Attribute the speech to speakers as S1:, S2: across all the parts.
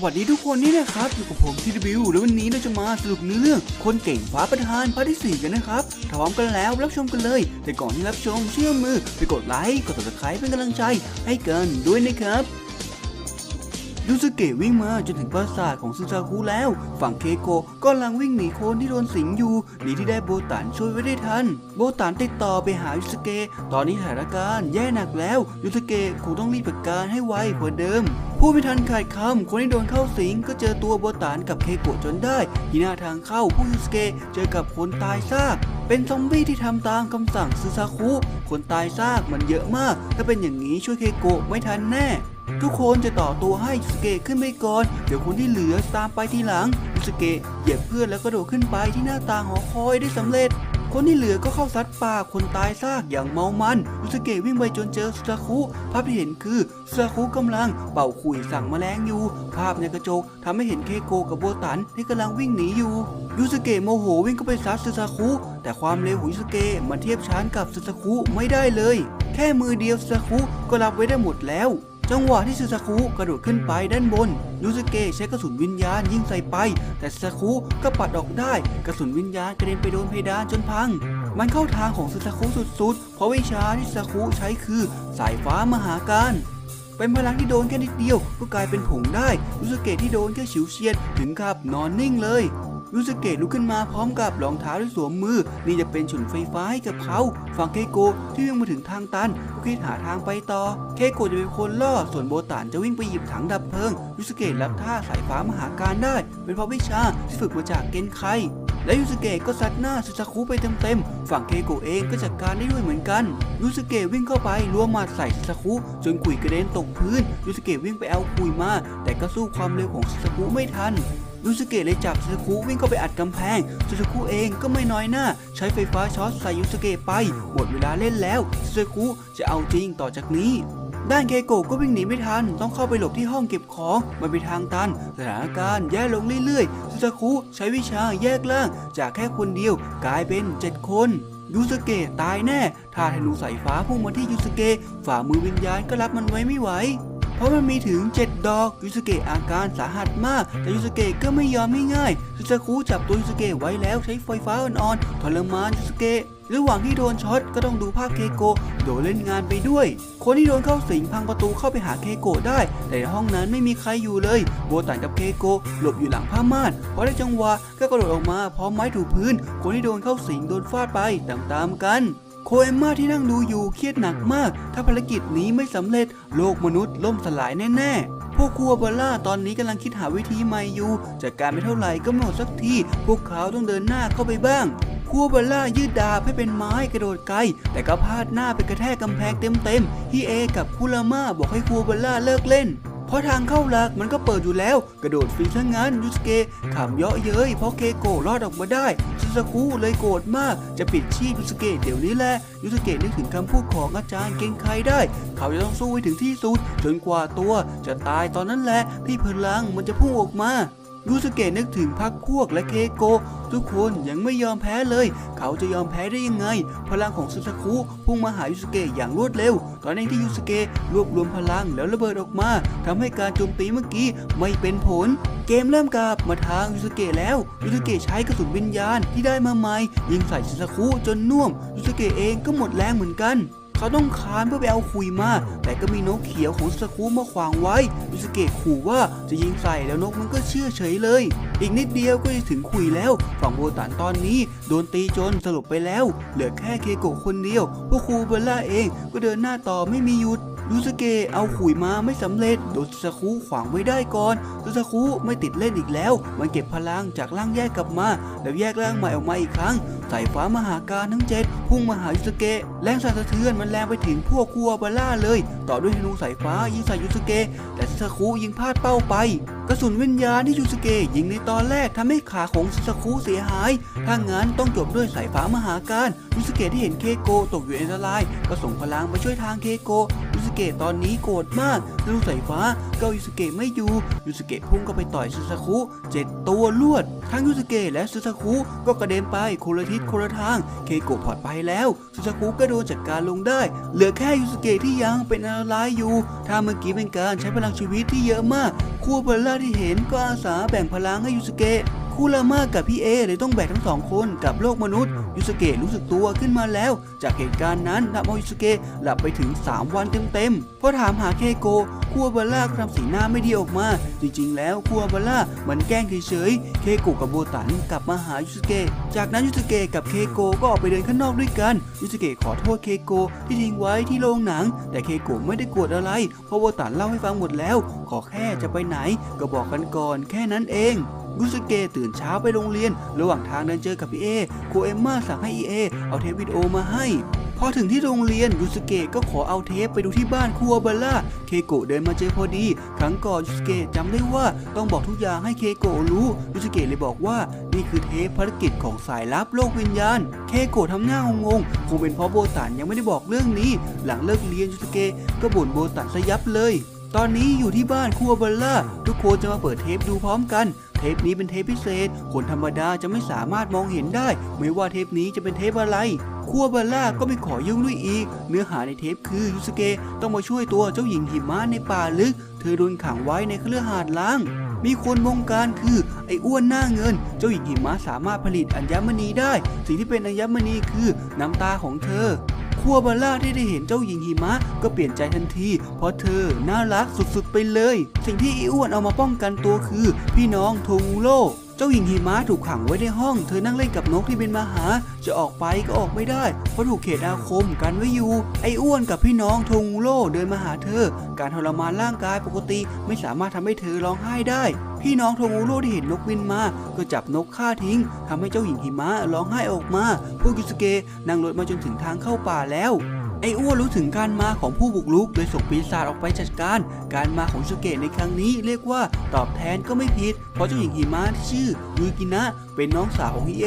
S1: สวัสดีทุกคนนี่นะครับอยู่กับผมทีวิวแล้ววันนี้เราจะมาสรุปเนื้อเรื่อง คนเก่งฟ้าประธานพาร์ทที่4กันนะครับพร้อมกันแล้วรับชมกันเลย แต่ก่อนที่รับชมเชื่อมือไปกดไลค์กดติดตามเป็นกำลังใจให้กันด้วยนะครับ ยูสเกะวิ่งมาจนถึงปราสาทของซึซาคุแล้ว ฝั่งเคโกะก็กำลังวิ่งหนีโคนที่โดนสิงอยู่ดีที่ได้โบตันช่วยไว้ได้ทัน โบตันติดต่อไปหายูสเกะตอนนี้สถานการณ์แย่หนักแล้วยูสเกะคงต้องรีบจัดการให้ไวกว่าเดิมผู้ไม่ทันขาดคำคนที่โดนเข้าสิงก็เจอตัวโบตันกับเคโกะจนได้ที่หน้าทางเข้าผู้ยูสเกะเจอกับคนตายซากเป็นซอมบี้ที่ทำตามคำสั่งซึซาคุคนตายซากมันเยอะมาก ถ้าเป็นอย่างนี้ช่วยเคโกะไม่ทันแน่ ทุกคนจะต่อตัวให้ยูสเกะขึ้นไปก่อน เดี๋ยวคนที่เหลือตามไปทีหลังยูสเกะเหยียบเพื่อนแล้วก็โดดขึ้นไปที่หน้าต่างหอคอยได้สำเร็จ คนที่เหลือก็เข้าซัดปาคนตายซากอย่างเมามันยูสเกะวิ่งไปจนเจอสซาคุภาพที่เห็นคือสซาคุกำลังเป่าขุยสั่งแมลงอยู่ ภาพในกระจกทำให้เห็นเคโกะกับโบตันที่กำลังวิ่งหนีอยู่ยูสเกะโมโหวิ่งเข้าไปซัดสซาคุแต่ความเร็วของยูสเกะมันเทียบชั้นกับสซาคุไม่ได้เลย แค่มือเดียวสซาคุก็รับไว้ได้หมดแล้ว จังหวะที่ซึซาคุกระโดดขึ้นไปด้านบนยูสเกะใช้กระสุนวิญญาณยิงใส่ไป แต่ซึซาคุก็ปัดออกได้ กระสุนวิญญาณกระเด็นไปโดนเพดานจนพัง มันเข้าทางของซึซาคุสุดๆ เพราะวิชาที่ซึซาคุใช้คือสายฟ้ามหาการเป็นพลังที่โดนแค่นิดเดียว ก็กลายเป็นผงได้ยูสเกะที่โดนแค่ฉิวเฉียดถึงกับนอนนิ่งเลย ยูสเกะลุกขึ้นมาพร้อมกับรองเท้าที่สวมมือ นี่จะเป็นฉุนไฟฟ้าให้กับเขาฝั่งเคโกะที่วิ่งมาถึงทางตันก็คิดหาทางไปต่อ เคโกะจะเป็นคนล่อส่วนโบตานจะวิ่งไปหยิบถังดับเพลิงยูสเกะรับท่าสายฟ้ามหาการได้ เป็นเพราะวิชาที่ฝึกมาจากเกนไคและยูสเกะก็ซัดหน้าซูซาคุไปเต็มๆ ฝั่งเคโกะเองก็จัดการได้ด้วยเหมือนกัน ยูสเกะวิ่งเข้าไปรัวมัดใส่ซูซาคุจนขุยกระเด็นตกพื้น ยูสเกะวิ่งไปเอาขุยมา แต่ก็สู้ความเร็วของซูซาคุไม่ทัน ยูสเกะเลยจับซูซาคุวิ่งเข้าไปอัดกำแพงซูซาคุเองก็ไม่น้อยหน้า ใช้ไฟฟ้าช็อตใส่ยูสเกะไป หมดเวลาเล่นแล้วซูซาคุจะเอาจริงต่อจากนี้ด้านเคโกะก็วิ่งหนีไม่ทัน ต้องเข้าไปหลบที่ห้องเก็บของ มันเป็นทางตัน สถานการณ์แย่ลงเรื่อยๆซูซาคุใช้วิชาแยกล่าง จากแค่คนเดียวกลายเป็น 7 คนยูสเกะตายแน่ ถ้าธนูสายฟ้าพุ่งมาที่ยูสเกะฝ่ามือวิญญาณก็รับมันไว้ไม่ไหว ราะมันมีถึง 7 ดอกยูสเกะอาการสาหัสมาก แต่ยูสเกะก็ไม่ยอมง่ายๆซูซาคุจับตัวยูสเกะไว้แล้วใช้ไฟฟ้าอ่อนๆทรมานยูสเกะระหว่างที่โดนช็อตก็ต้องดูภาพเคโกะโดนเล่นงานไปด้วย คนที่โดนเข้าสิงพังประตูเข้าไปหาเคโกะได้ แต่ในห้องนั้นไม่มีใครอยู่เลย โบตันกับเคโกะหลบอยู่หลังผ้าม่านพอได้จังหวะก็กระโดดออกมาพร้อมไม้ถูพื้น คนที่โดนเข้าสิงโดนฟาดไปตามๆกัน โคเอมมาที่นั่งดูอยู่เครียดหนักมาก ถ้าภารกิจนี้ไม่สำเร็จโลกมนุษย์ล่มสลายแน่ๆ พวกครัวเบลล่าตอนนี้กำลังคิดหาวิธีใหม่อยู่จัดการไม่เท่าไหร่ก็ไม่หมดสักที พวกเขาต้องเดินหน้าเข้าไปบ้างครัวเบลล่ายืดดาบให้เป็นไม้กระโดดไกล แต่ก็พลาดหน้าไปกระแทกกำแพงเต็มๆฮิเอกับคุราม่าบอกให้ครัวเบลล่าเลิกเล่น เพราะทางเข้าหลักมันก็เปิดอยู่แล้ว กระโดดฟรีซะงั้นยูสเกะขำเยาะเย้ยเพราะเคโกะรอดออกมาได้ซูซาคุเลยโกรธมาก จะปิดชีพยูสเกะเดี๋ยวนี้แหละยูสเกะนึกถึงคำพูดของอาจารย์เกงไคได้ เขาจะต้องสู้ให้ถึงที่สุดจนกว่าตัวจะตายตอนนั้นแหละที่พลังมันจะพุ่งออกมา ยูสเกะนึกถึงพักพวกและเคโก ทุกคนยังไม่ยอมแพ้เลย เขาจะยอมแพ้ได้ยังไง พลังของซูซาคุพุ่งมาหายูสเกะอย่างรวดเร็ว ตอนนี้ที่ยูสเกะรวบรวมพลังแล้วระเบิดออกมาทำให้การโจมตีเมื่อกี้ไม่เป็นผล เกมเริ่มกลับมาทางยูสเกะแล้วยูสเกะใช้กระสุนวิญญาณที่ได้มาใหม่ยิงใส่ซูซาคุจนน่วมยูสเกะเองก็หมดแรงเหมือนกัน เขาต้องคานเพื่อไปเอาคุยมา แต่ก็มีนกเขียวของสกูมาขวางไว้มิสเกะขู่ว่าจะยิงใส่แล้วนกมันก็เชื่อเฉยเลย อีกนิดเดียวก็จะถึงคุยแล้ว ฝั่งโบตันตอนนี้โดนตีจนสลบไปแล้ว เหลือแค่เคโกะคนเดียวพวกครูเบลล่าเองก็เดินหน้าต่อไม่มีหยุด ยูสเกะเอาขุยมาไม่สำเร็จโดนซูซาคุขวางไว้ได้ก่อนซูซาคุไม่ติดเล่นอีกแล้ว มันเก็บพลังจากร่างแยกกลับมา แล้วแยกร่างใหม่ออกมาอีกครั้งสายฟ้ามหาการทั้งเจ็ดพุ่งมาหายูสเกะแรงสั่นสะเทือนมันแรงไปถึงพวกคัวบาล่าเลย ต่อด้วยธนูสายฟ้ายิงใส่ยูสเกะแต่ซูซาคุยิงพลาดเป้าไปกระสุนวิญญาณที่ยูสเกะยิงในตอนแรกทำให้ขาของซูซาคุเสียหาย ถ้างั้นต้องจบด้วยสายฟ้ามหาการยูสเกะที่เห็นเคโกะตกอยู่ในอันตราย ก็ส่งพลังไปช่วยทางเคโกะยูสเกะตอนนี้โกรธมากธนูสายฟ้าก็เอายูสเกะไม่อยู่ยูสเกะพุ่งเข้าไปต่อยซูซาคุเจ็ดตัวลวด ทั้งยูสเกะและซูซาคุก็กระเด็นไปคนละทิศคนละทาง เคโกะปลอดภัยแล้วซูซากุก็โดนจัดการลงได้ เหลือแค่ยูสเกะที่ยังเป็นอันตรายอยู่ ถ้าเมื่อกี้เป็นการใช้พลังชีวิตที่เยอะมาก คูเบลล่าที่เห็นก็อาสาแบ่งพลังให้ยูสเกะ คูรามากับพี่เอเลยต้องแบกทั้งสองคนกับโลกมนุษย์ ยูสเกะรู้สึกตัวขึ้นมาแล้ว จากเหตุการณ์นั้นทำเอายูสเกะหลับไปถึง 3 วันเต็มๆพอถามหาเคโกะคัวบาร่าก็ทำสีหน้าไม่ดีออกมา จริงๆ แล้วคัวบาร่ามันแกล้งเฉยๆ เคโกะกับโบตันกลับมาหายูสเกะจากนั้นยูสเกะกับเคโกะก็ออกไปเดินข้างนอกด้วยกันยูสเกะขอโทษเคโกะที่ทิ้งไว้ที่โรงหนัง แต่เคโกะไม่ได้โกรธอะไร เพราะโบตันเล่าให้ฟังหมดแล้ว ขอแค่จะไปไหนก็บอกกันก่อนแค่นั้นเอง ยูสเกะตื่นเช้าไปโรงเรียน ระหว่างทางเดินเจอกับพี่เอครูเอมมาสั่งให้อีเอเอาเทปวิดีโอมาให้พอถึงที่โรงเรียนยูสเกะก็ขอเอาเทปไปดูที่บ้านครัวเบลล่า เคโกะเดินมาเจอพอดี ครั้งก่อนยูสเกะจำได้ว่าต้องบอกทุกอย่างให้เคโกะรู้ยูสเกะเลยบอกว่านี่คือเทปภารกิจของสายลับโลกวิญญาณ เคโกะทำหน้างงๆคงเป็นเพราะโบตันยังไม่ได้บอกเรื่องนี้ หลังเลิกเรียนยูสเกะก็บ่นโบตันซะยับเลย ตอนนี้อยู่ที่บ้านครัวเบลล่า ทุกคนจะมาเปิดเทปดูพร้อมกัน ทปนี้เป็นเทปพิเศษ คนธรรมดาจะไม่สามารถมองเห็นได้ ไม่ว่าเทปนี้จะเป็นเทปอะไรคัวเบลล่าก็ไม่ขอยุ่งด้วยอีก เนื้อหาในเทปคือยูสเกะต้องมาช่วยตัวเจ้าหญิงหิมะในป่าลึก เธอโดนขังไว้ในเครือหาดล้าง มีคนบงการคือไอ้อ้วนหน้าเงิน เจ้าหญิงหิมะสามารถผลิตอัญมณีได้ สิ่งที่เป็นอัญมณีคือน้ำตาของเธอ คัวบาร่าที่ได้เห็นเจ้าหญิงหิมะ ก็เปลี่ยนใจทันที เพราะเธอน่ารักสุดๆไปเลย สิ่งที่อีอ้วนเอามาป้องกันตัวคือ พี่น้องโทงูโร่เจ้าหญิงหิมะถูกขังไว้ในห้อง เธอนั่งเล่นกับนกที่บินมาหา จะออกไปก็ออกไม่ได้ เพราะถูกเขตอาคมกันไว้อยู่ ไอ้อ้วนกับพี่น้องทงโร่เดินมาหาเธอ การทรมานร่างกายปกติไม่สามารถทำให้เธอร้องไห้ได้ พี่น้องโทงูโร่ที่เห็นนกบินมา ก็จับนกฆ่าทิ้งทำให้เจ้าหญิงหิมะร้องไห้ออกมา พวกยูสเกะนั่งรถมาจนถึงทางเข้าป่าแล้วไอ้อ้วนรู้ถึงการมาของผู้บุกรุกเลยส่งปีศาจออกไปจัดการ การมาของยูสเกะในครั้งนี้เรียกว่าตอบแทนก็ไม่ผิด เพราะเจ้าหญิงหิมะที่ชื่อยูกินะ เป็นน้องสาวของฮิเอ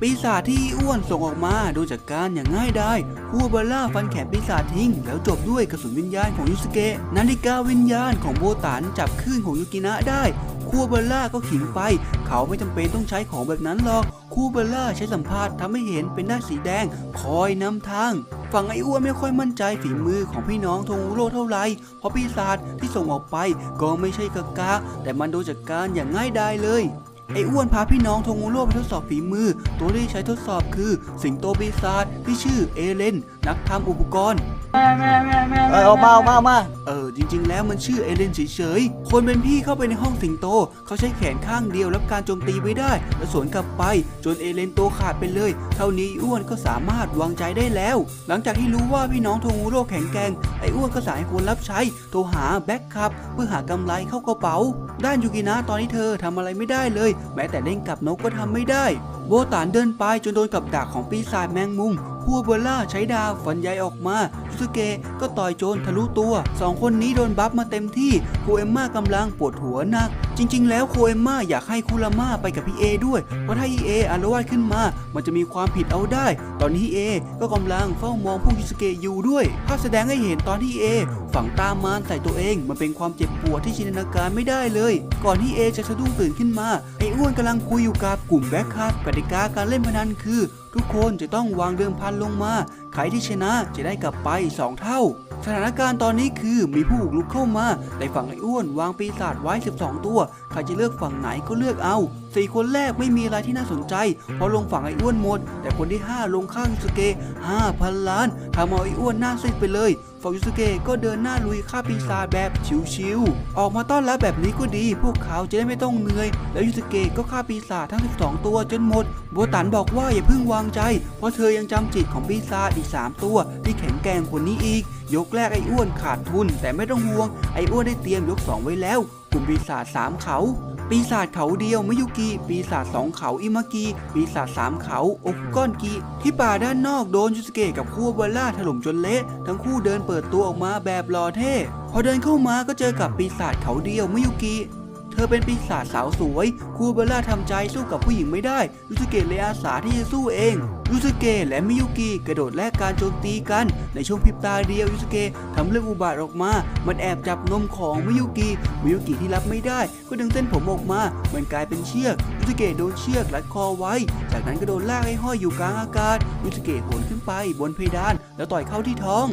S1: ปีศาจที่อ้วนส่งออกมาโดยจัดการอย่างง่ายดายคัวบาร่าฟันแขนปีศาจทิ้ง แล้วจบด้วยกระสุนวิญญาณของยูสเกะ นาฬิกาวิญญาณของโบตันจับคลื่นของยูกินะได้ คัวเบล่าก็ขิงไป เขาไม่จำเป็นต้องใช้ของแบบนั้นหรอกคูเบล่าใช้สัมภาษณ์ทำให้เห็นเป็นด้าสีแดง คอยนำทางฝั่งไอ้อ้วนไม่ค่อยมั่นใจฝีมือของพี่น้องทงโรเท่าไหร่เพราะปีศาจที่ส่งออกไปก็ไม่ใช่กากาแต่มันโดนจัดการอย่างง่ายดายเลยไอ้อ้วนพาพี่น้องทงอุโรไปทดสอบฝีมือ ตัวที่ใช้ทดสอบคือ สิงโตปีศาจที่ชื่อเอเลน นักทำอุปกรณ์
S2: เออเอามาเอามาเอามา
S1: เออ จริง ๆ แล้วมันชื่อเอเลนเฉยๆ คนเป็นพี่เข้าไปในห้องสิงโต เขาใช้แขนข้างเดียวรับการโจมตีไว้ได้ แล้วสวนกลับไป จนเอเลนโตขาดไปเลย เท่านี้อ้วนก็สามารถวางใจได้แล้ว หลังจากที่รู้ว่าพี่น้องโทงูโร่แข็งแกร่งไอ้อ้วนก็สั่งให้คนรับใช้ โทรหาแบ็คคับเพื่อหากำไรเข้ากระเป๋า ด้านยูกินะตอนนี้เธอทำอะไรไม่ได้เลย แม้แต่เล่นกับนกก็ทำไม่ได้โบตานเดินไปจนโดนกับดักของปีศาจแมงมุมพัวเบล่าใช้ดาวฟันใยออกมายูสเกะก็ต่อยโจนทะลุตัวสองคนนี้โดนบัฟมาเต็มที่คูเอมม่ากำลังปวดหัวหนัก จริง ๆ แล้วโคเอม่าอยากให้คุราม่าไปกับพี่เอด้วย เพราะถ้าพี่เออารวาสขึ้นมา มันจะมีความผิดเอาได้ ตอนนี้พี่เอก็กำลังเฝ้ามองพวกยูสเกะอยู่ด้วย ภาพแสดงให้เห็นตอนที่เอฝังตามานใส่ตัวเอง มันเป็นความเจ็บปวดที่จินตนาการไม่ได้เลย ก่อนที่เอจะสะดุ้งตื่นขึ้นมา ไอ้อ้วนกำลังคุยอยู่กับกลุ่มแบ็คคับกติกาการเล่นพนันคือ ทุกคนจะต้องวางเดิมพันลงมา ใครที่ชนะจะได้กลับไป 2 เท่า สถานการณ์ตอนนี้คือมีผู้บุกรุกเข้ามา แต่ฝั่งไอ้อ้วนวางปีศาจไว้ 12 ตัว ใครจะเลือกฝั่งไหนก็เลือกเอาสี่คนแรกไม่มีอะไรที่น่าสนใจ เพราะลงฝั่งไอ้อ้วนหมด แต่คนที่ 5 ลงข้างยูสเกะ5,000 ล้านทำเอาไอ้อ้วนหน้าซีดไปเลยฝั่งยูสเกะก็เดินหน้าลุยฆ่าปีศาจแบบชิวๆ ออกมาต้อนรับแบบนี้ก็ดี พวกเขาจะได้ไม่ต้องเหนื่อย แล้วยูสเกะก็ฆ่าปีศาจทั้ง 12 ตัวจนหมด โบตันบอกว่าอย่าเพิ่งวางใจ เพราะเธอยังจำจิตของปีศาจอีก 3 ตัว ที่แข็งแกร่งกว่านี้อีก ยกแรกไอ้อ้วนขาดทุน แต่ไม่ต้องห่วง ไอ้อ้วนได้เตรียมยก 2 ไว้แล้ว กลุ่มปีศาจสามเขา ปีศาจเขาเดียวมิยุกิ ปีศาจสองเขาอิมากิ ปีศาจสามเขาโอกก้อนกิที่ป่าด้านนอกโดนยูสเกะกับคู่บอลล่าถล่มจนเละ ทั้งคู่เดินเปิดตัวออกมาแบบหล่อเท่ พอเดินเข้ามาก็เจอกับปีศาจเขาเดียวมิยุกิ เธอเป็นปีศาจสาวสวยคูเบล่าทำใจสู้กับผู้หญิงไม่ได้ยูสเกะเลยอาสาที่จะสู้เองยูสเกะและมิยุกิกระโดดแลกการโจมตีกัน ในช่วงพริบตาเดียวยูสเกะทำเรื่องอุบาทออกมา มันแอบจับนมของมิยุกิมิยุกิที่รับไม่ได้ ก็ดึงเส้นผมออกมา มันกลายเป็นเชือกยูสเกะโดนเชือกรัดคอไว้ จากนั้นก็โดนลากให้ห้อยอยู่กลางอากาศยูสเกะโหนขึ้นไปบนเพดาน แล้วต่อยเข้าที่ท้อง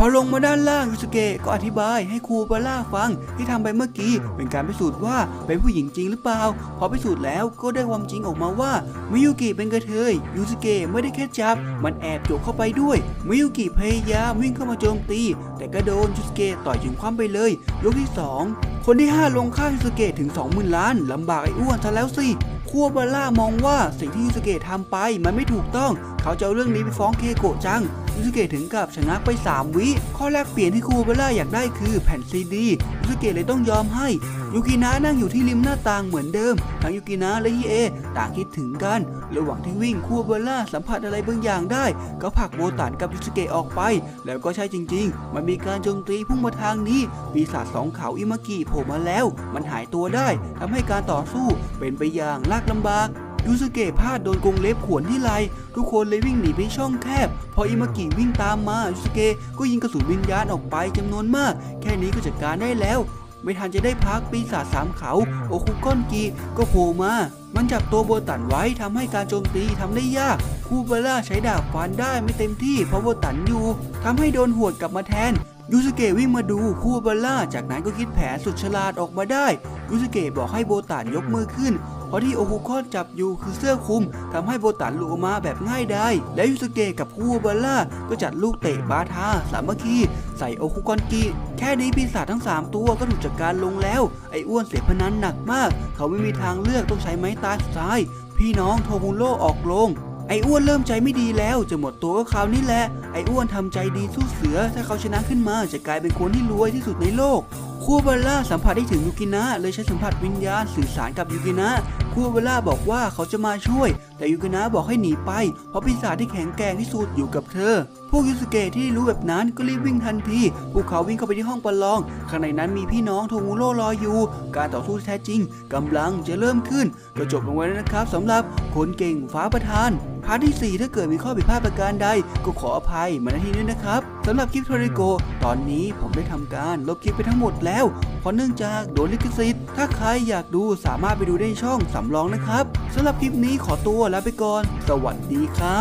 S1: พอลงมาด้านล่างยูสเกะก็อธิบายให้ครูบาร่าฟังที่ทำไปเมื่อกี้เป็นการพิสูจน์ว่าเป็นผู้หญิงจริงหรือเปล่า พอพิสูจน์แล้วก็ได้ความจริงออกมาว่ามิยุกิเป็นกระเทยยูสเกะไม่ได้แค่จับ มันแอบโจกเข้าไปด้วยมิยุกิพยายามวิ่งเข้ามาโจมตี แต่ก็โดนยูสเกะต่อยจนคว่ำไปเลย ยกที่ 2 คนที่ 5 ลงข้ายูสเกะถึง 20,000 ล้านลำบากไอ้อ้วนซะแล้วสิคัวบาร่ามองว่าสิ่งที่ยูสเกะทำไปมันไม่ถูกต้อง เขาจะเอาเรื่องนี้ไปฟ้องเคโกะจังยูสเกะถึงกับชะงักไป 3 วิ ข้อแรกเปลี่ยนที่คัวบาร่าอยากได้คือแผ่นซีดียูสเกะเลยต้องยอมให้ยูกินะนั่งอยู่ที่ริมหน้าต่างเหมือนเดิม ทั้งยูกินะและฮิเอต่างคิดถึงกัน ระหว่างที่วิ่งคัวบาร่าสัมผัสอะไรบางอย่างได้ ก็ผลักโบตันกับยูสเกะออกไป แล้วก็ใช่จริง ๆ มันมีการโจมตีพุ่งมาทางนี้ ปีศาจสองเขาอิมากิโผล่มาแล้ว มันหายตัวได้ทำให้การต่อสู้เป็นไปอย่างลากลำบาก ยูสเกะพลาดโดนกงเล็บขวนที่ไหลทุกคนเลยวิ่งหนีไปช่องแคบ พออิมากิวิ่งตามมายูสเกะก็ยิงกระสุนวิญญาณออกไปจำนวนมาก แค่นี้ก็จัดการได้แล้ว ไม่ทันจะได้พักปีศาจสามเขา โอคุก้อนกีก็โผล่มา มันจับตัวโบตันไว้ทำให้การโจมตีทำได้ยากคูเบล่าใช้ดาบฟันได้ไม่เต็มที่เพราะโบตันอยู่ทำให้โดนหวดกลับมาแทนยูสเกะวิ่งมาดูคูเบล่าจากนั้นก็คิดแผนสุดฉลาดออกมาได้ยูสเกะบอกให้โบตันยกมือขึ้น เพราะที่โอคุคอนจับอยู่คือเสื้อคลุมทำให้โบตันหลุดออกมาแบบง่ายได้ และยูสเกะกับคูเบล่าก็จัดลูกเตะบาทาสามัคคีใส่โอคุคอนกิแค่นี้ปีศาจทั้ง 3 ตัวก็ถูกจัดการลงแล้ว ไอ้อ้วนเสียพนันหนักมาก เขาไม่มีทางเลือกต้องใช้ไม้ตายสุดท้าย พี่น้องโทมุโร่ออกลงไอ้อ้วนเริ่มใจไม่ดีแล้วจะหมดตัวก็คราวนี้แหละ ไอ้อ้วนทำใจดีสู้เสือ ถ้าเขาชนะขึ้นมาจะกลายเป็นคนที่รวยที่สุดในโลก คูเบล่าสัมผัสได้ถึงยูกินะเลยใช้สัมผัสวิญญาณสื่อสารกับยูกินะคูเบล่าบอกว่าเขาจะมาช่วย แต่ยูกินะบอกให้หนีไป เพราะปีศาจที่แข็งแกร่งที่สุดอยู่กับเธอ พวกยูสเกะที่รู้แบบนั้นก็รีบวิ่งทันทีพวกเขาวิ่งเข้าไปที่ห้องประลอง ข้างในนั้นมีพี่น้องโทมูโร่รออยู่ การต่อสู้แท้จริงกำลังจะเริ่มขึ้นก็จบลงไว้แล้วนะครับสำหรับคนเก่งฟ้าประธานาร์ทที่ 4 ถ้าเกิดมีข้อผิดพลาดประการใด ก็ขออภัยมาณที่นี้นะครับสำหรับคลิปโทริโก ตอนนี้ผมได้ทำการลบคลิปไปทั้งหมดแล้ว เพราะเนื่องจากโดนลิขสิทธิ์ ถ้าใครอยากดูสามารถไปดูได้ช่องสำรองนะครับสำหรับคลิปนี้ขอตัวลาไปก่อน สวัสดีครับ